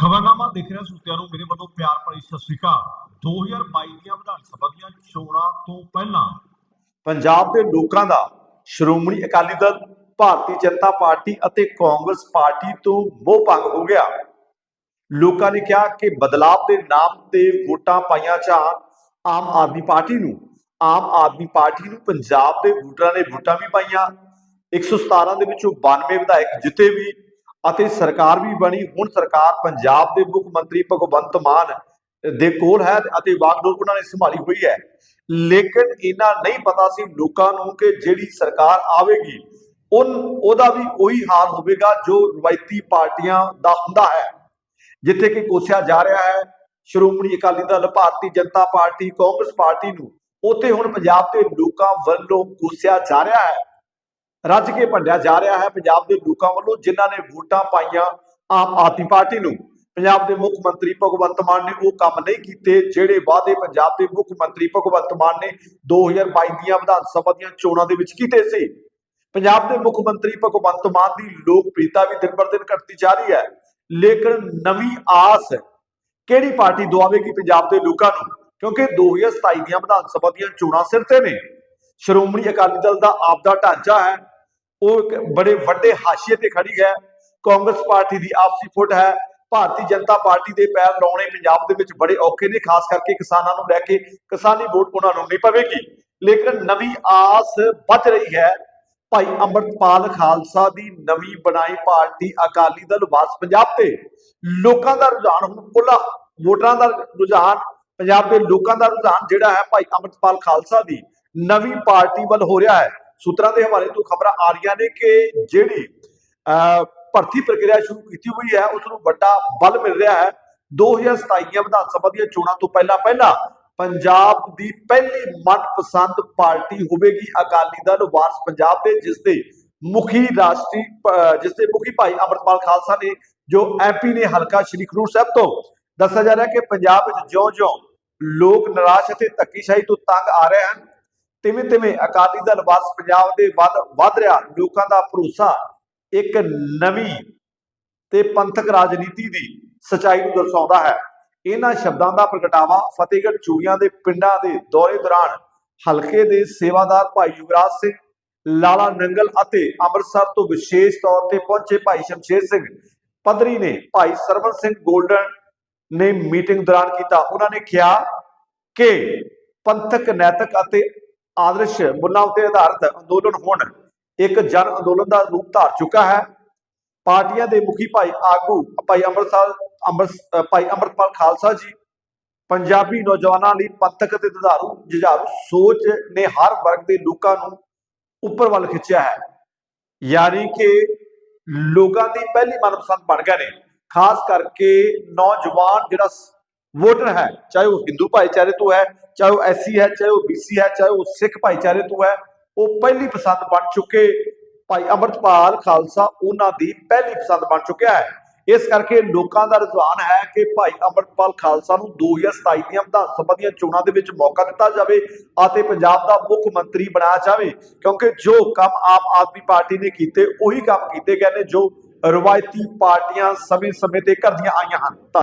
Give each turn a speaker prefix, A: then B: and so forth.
A: ਖਬਰਨਾਮਾ ਦੇਖ ਰਿਹਾ ਸਰੋਤਿਆਂ ਨੂੰ, ਮੇਰੇ ਵੱਲੋਂ ਪਿਆਰ ਭਰੀ ਸਤਿ ਸ਼੍ਰੀ ਅਕਾਲ। 2022 ਦੀਆਂ ਵਿਧਾਨ ਸਭਾ ਦੀਆਂ ਚੋਣਾਂ ਤੋਂ ਪਹਿਲਾਂ
B: ਪੰਜਾਬ ਦੇ ਲੋਕਾਂ ਦਾ ਸ਼੍ਰੋਮਣੀ ਅਕਾਲੀ ਦਲ, ਭਾਰਤੀ ਜਨਤਾ ਪਾਰਟੀ ਅਤੇ ਕਾਂਗਰਸ ਪਾਰਟੀ ਤੋਂ ਮੋਹ ਭੰਗ ਹੋ ਗਿਆ। ਲੋਕਾਂ ਨੇ ਕਿਹਾ ਕਿ ਬਦਲਾਵ ਦੇ ਨਾਮ ਤੇ ਵੋਟਾਂ ਪਾਈਆਂ ਜਾਣ ਆਮ ਆਦਮੀ ਪਾਰਟੀ ਨੂੰ, ਆਮ ਆਦਮੀ ਪਾਰਟੀ ਨੂੰ ਪੰਜਾਬ ਦੇ ਵੋਟਰਾਂ ਨੇ ਵੋਟਾਂ ਵੀ ਪਾਈਆਂ। 117 ਦੇ ਵਿੱਚੋਂ 92 ਵਿਧਾਇਕ ਜਿੱਤੇ ਵੀ ਅਤੇ ਸਰਕਾਰ ਵੀ ਬਣੀ। ਹੁਣ ਸਰਕਾਰ ਪੰਜਾਬ ਦੇ ਮੁੱਖ ਮੰਤਰੀ ਭਗਵੰਤ ਮਾਨ ਦੇ ਕੋਲ ਹੈ ਅਤੇ ਵਾਗਡੋਰ ਉਹਨਾਂ ਨੇ ਸੰਭਾਲੀ ਹੋਈ ਹੈ। ਲੇਕਿਨ ਇਹਨਾਂ ਨਹੀਂ ਪਤਾ ਸੀ ਲੋਕਾਂ ਨੂੰ ਕਿ ਜਿਹੜੀ ਸਰਕਾਰ ਆਵੇਗੀ, ਉਨ, ਉਹਦਾ ਵੀ ਉਹੀ ਹਾਲ ਹੋਵੇਗਾ ਜੋ ਰਵਾਇਤੀ ਪਾਰਟੀਆਂ ਦਾ ਹੁੰਦਾ ਹੈ। ਜਿੱਥੇ ਕਿ ਕੋਸਿਆ ਜਾ ਰਿਹਾ ਹੈ, Shiromani Akali Dal, Bharatiya Janata party, Congress party ਨੂੰ ਉੱਥੇ ਹੁਣ ਪੰਜਾਬ ਦੇ ਲੋਕਾਂ ਵੱਲੋਂ ਕੋਸਿਆ ਜਾ ਰਿਹਾ ਹੈ। ਰੱਜ ਕੇ ਭੰਡਿਆ ਜਾ ਰਿਹਾ ਹੈ ਪੰਜਾਬ ਦੇ ਲੋਕਾਂ ਵੱਲੋਂ, ਜਿਨ੍ਹਾਂ ਨੇ ਵੋਟਾਂ ਪਾਈਆਂ ਆਮ ਆਦਮੀ ਪਾਰਟੀ ਨੂੰ। ਪੰਜਾਬ ਦੇ ਮੁੱਖ ਮੰਤਰੀ ਭਗਵੰਤ ਮਾਨ ਨੇ ਉਹ ਕੰਮ ਨਹੀਂ ਕੀਤੇ, ਜਿਹੜੇ ਵਾਅਦੇ ਪੰਜਾਬ ਦੇ ਮੁੱਖ ਮੰਤਰੀ ਭਗਵੰਤ ਮਾਨ ਨੇ 2022 ਦੀਆਂ ਵਿਧਾਨ ਸਭਾ ਦੀਆਂ ਚੋਣਾਂ ਦੇ ਵਿੱਚ ਕੀਤੇ ਸੀ। ਪੰਜਾਬ ਦੇ ਮੁੱਖ ਮੰਤਰੀ ਭਗਵੰਤ ਮਾਨ ਦੀ ਲੋਕਪ੍ਰਿਯਤਾ ਵੀ ਦਿਨ ਪਰ ਦਿਨ ਘਟਦੀ ਜਾ ਰਹੀ ਹੈ। ਲੇਕਿਨ ਨਵੀਂ ਆਸ ਕਿਹੜੀ ਪਾਰਟੀ ਦਵਾਵੇਗੀ ਪੰਜਾਬ ਦੇ ਲੋਕਾਂ ਨੂੰ? ਕਿਉਂਕਿ 2027 ਦੀਆਂ ਵਿਧਾਨ ਸਭਾ ਦੀਆਂ ਚੋਣਾਂ ਸਿਰ ਤੇ ਨੇ। ਸ਼੍ਰੋਮਣੀ ਅਕਾਲੀ ਦਲ ਦਾ ਆਪਦਾ ਢਾਂਚਾ ਹੈ। ਉਹ ਇੱਕ ਬੜੇ ਵੱਡੇ ਹਾਸ਼ੀਏ ਤੇ ਖੜੀ ਹੈ। ਕਾਂਗਰਸ ਪਾਰਟੀ ਦੀ ਆਪਸੀ ਫੁੱਟ ਹੈ। ਭਾਰਤੀ ਜਨਤਾ ਪਾਰਟੀ ਦੇ ਪੈਰ ਲਾਉਣੇ ਪੰਜਾਬ ਦੇ ਵਿੱਚ ਬੜੇ ਔਖੇ ਨੇ, ਖਾਸ ਕਰਕੇ ਕਿਸਾਨਾਂ ਨੂੰ ਲੈ ਕੇ। ਕਿਸਾਨੀ ਵੋਟ ਉਹਨਾਂ ਨੂੰ ਨਹੀਂ ਪਵੇਗੀ। ਲੇਕਿਨ ਨਵੀਂ ਆਸ ਬਚ ਰਹੀ ਹੈ। ਭਾਈ ਅੰਮ੍ਰਿਤਪਾਲ ਖਾਲਸਾ ਦੀ ਨਵੀਂ ਬਣਾਈ ਪਾਰਟੀ ਅਕਾਲੀ ਦਲ ਵਾਸ ਪੰਜਾਬ ਤੇ। ਲੋਕਾਂ ਦਾ ਰੁਝਾਨ ਹੁਣ ਖੁੱਲਾ ਵੋਟਰਾਂ ਦਾ ਰੁਝਾਨ, ਪੰਜਾਬ ਦੇ ਲੋਕਾਂ ਦਾ ਰੁਝਾਨ ਜਿਹੜਾ ਹੈ ਭਾਈ ਅੰਮ੍ਰਿਤਪਾਲ ਖਾਲਸਾ ਦੀ ਨਵੀਂ ਪਾਰਟੀ ਵੱਲ ਹੋ ਰਿਹਾ ਹੈ। ਸੂਤਰਾਂ ਦੇ ਹਵਾਲੇ ਤੋਂ ਖਬਰਾਂ ਆ ਰਹੀਆਂ ਨੇ ਕਿ ਜਿਹੜੀ ਭਰਤੀ ਪ੍ਰਕਿਰਿਆ ਸ਼ੁਰੂ ਕੀਤੀ ਹੋਈ ਹੈ ਉਸ ਨੂੰ ਵੱਡਾ ਬਲ ਮਿਲ ਰਿਹਾ ਹੈ। 2027 ਵਿਧਾਨ ਸਭਾ ਦੀਆਂ ਚੋਣਾਂ ਤੋਂ ਪਹਿਲਾਂ ਪਹਿਲਾਂ ਪੰਜਾਬ ਦੀ ਪਹਿਲੀ ਮਨਪਸੰਦ ਪਾਰਟੀ ਹੋਵੇਗੀ। ਅਕਾਲੀ ਦਲ, ਵਾਰਸ ਪੰਜਾਬ ਦੇ, ਜਿਸ ਦੇ ਮੁਖੀ ਰਾਸ਼ਟਰੀ ਪ- ਜਿਸ ਦੇ ਮੁਖੀ ਭਾਈ ਅਮਰਪਾਲ ਖਾਲਸਾ ਨੇ, ਜੋ ਐਮਪੀ ਨੇ ਹਲਕਾ ਸ਼੍ਰੀ ਖਰੂਰ ਸਾਹਿਬ ਤੋਂ। ਦੱਸਿਆ ਜਾ ਰਿਹਾ ਕਿ ਪੰਜਾਬ ਵਿੱਚ ਜਿਉਂ-ਜਿਉਂ ਲੋਕ ਨਿਰਾਸ਼ ਅਤੇ ਧੱਕੀਸ਼ਾਹੀ ਤੋਂ ਤੰਗ ਆ ਰਹੇ ਹਨ। ਤਿਵੇਂ ਤਿਵੇਂ ਅਕਾਲੀ ਦਲ ਵਾਸ ਪੰਜਾਬ ਦੇ ਵੱਧ ਵੱਧ ਰਿਹਾ, ਲੋਕਾਂ ਦਾ ਭਰੋਸਾ ਇੱਕ ਨਵੀਂ ਤੇ ਪੰਥਕ ਰਾਜਨੀਤੀ ਦੀ ਸਚਾਈ ਨੂੰ ਦਰਸਾਉਂਦਾ ਹੈ। ਇਹਨਾਂ ਸ਼ਬਦਾਂ ਦਾ ਪ੍ਰਗਟਾਵਾ ਫਤਿਹਗੜ੍ਹ ਚੂੜੀਆਂ ਦੇ ਪਿੰਡਾਂ ਦੇ ਦੌਰੇ ਦੌਰਾਨ ਹਲਕੇ ਦੇ ਸੇਵਾਦਾਰ ਭਾਈ ਯੁਵਰਾਜ ਸਿੰਘ, ਲਾਲਾ ਨੰਗਲ ਅਤੇ ਅੰਮ੍ਰਿਤਸਰ ਤੋਂ ਵਿਸ਼ੇਸ਼ ਤੌਰ ਤੇ ਪਹੁੰਚੇ ਭਾਈ ਸ਼ਮਸ਼ੇਰ ਸਿੰਘ ਪਦਰੀ ਨੇ ਭਾਈ ਸਰਵਨ ਸਿੰਘ ਗੋਲਡਨ ਨੇ ਮੀਟਿੰਗ ਦੌਰਾਨ ਕੀਤਾ। ਉਹਨਾਂ ਨੇ ਕਿਹਾ ਕਿ ਪੰਥਕ, ਨੈਤਿਕ ਅਤੇ ਆਦਰਸ਼ ਮੁੱਲਾਂ ਉੱਤੇ ਆਧਾਰਿਤ ਅੰਦੋਲਨ ਹੁਣ ਇੱਕ ਜਨ ਅੰਦੋਲਨ ਦਾ ਰੂਪ ਧਾਰ ਚੁੱਕਾ ਹੈ। ਪਾਰਟੀਆਂ ਦੇ ਮੁਖੀ ਭਾਈ ਆਗੂ, ਭਾਈ ਅੰਮ੍ਰਿਤਸਰ, ਅੰਮ੍ਰਿਤ ਭਾਈ ਅੰਮ੍ਰਿਤਪਾਲ ਖਾਲਸਾ ਜੀ, ਪੰਜਾਬੀ ਨੌਜਵਾਨਾਂ ਲਈ ਪੰਥਕ ਅਤੇ ਦੁਧਾਰੂ ਜੁਝਾਰੂ ਸੋਚ ਨੇ ਹਰ ਵਰਗ ਦੇ ਲੋਕਾਂ ਨੂੰ ਉੱਪਰ ਵੱਲ ਖਿੱਚਿਆ ਹੈ। ਯਾਨੀ ਕਿ ਲੋਕਾਂ ਦੀ ਪਹਿਲੀ ਮਨਪਸੰਦ ਬਣ ਗਏ ਨੇ। ਖਾਸ ਕਰਕੇ ਨੌਜਵਾਨ ਜਿਹੜਾ ਵੋਟਰ ਹੈ, ਚਾਹੇ ਉਹ ਹਿੰਦੂ ਭਾਈਚਾਰੇ ਤੋਂ ਹੈ ਚਾਹੇ ਉਹ ਐਸਸੀ ਹੈ, ਚਾਹੇ ਉਹ ਬੀਸੀ ਹੈ, ਚਾਹੇ ਉਹ ਸਿੱਖ ਭਾਈਚਾਰੇ ਤੋਂ ਹੈ, ਉਹ ਪਹਿਲੀ ਪਸੰਦ ਬਣ ਚੁੱਕੇ ਭਾਈ ਅਮਰਤਪਾਲ ਖਾਲਸਾ ਉਹਨਾਂ ਦੀ ਪਹਿਲੀ ਪਸੰਦ ਬਣ ਚੁੱਕਿਆ ਹੈ। ਇਸ ਕਰਕੇ ਲੋਕਾਂ ਦਾ ਰੁਝਾਨ ਹੈ ਕਿ ਭਾਈ ਅਮਰਤਪਾਲ ਖਾਲਸਾ ਨੂੰ 2027 ਦੀਆਂ ਵਿਧਾਨ ਸਭਾ ਦੀਆਂ ਚੋਣਾਂ ਦੇ ਵਿੱਚ ਮੌਕਾ ਦਿੱਤਾ ਜਾਵੇ ਅਤੇ ਪੰਜਾਬ ਦਾ ਮੁੱਖ ਮੰਤਰੀ ਬਣਾਇਆ ਜਾਵੇ, ਕਿਉਂਕਿ ਜੋ ਕੰਮ ਆਮ ਆਦਮੀ ਪਾਰਟੀ ਨੇ ਕੀਤੇ, ਉਹੀ ਕੰਮ ਕੀਤੇ ਗਏ ਨੇ ਜੋ ਰਵਾਇਤੀ ਪਾਰਟੀਆਂ ਸਮੇਂ-ਸਮੇਂ ਤੇ ਕਰਦੀਆਂ ਆਈਆਂ ਹਨ।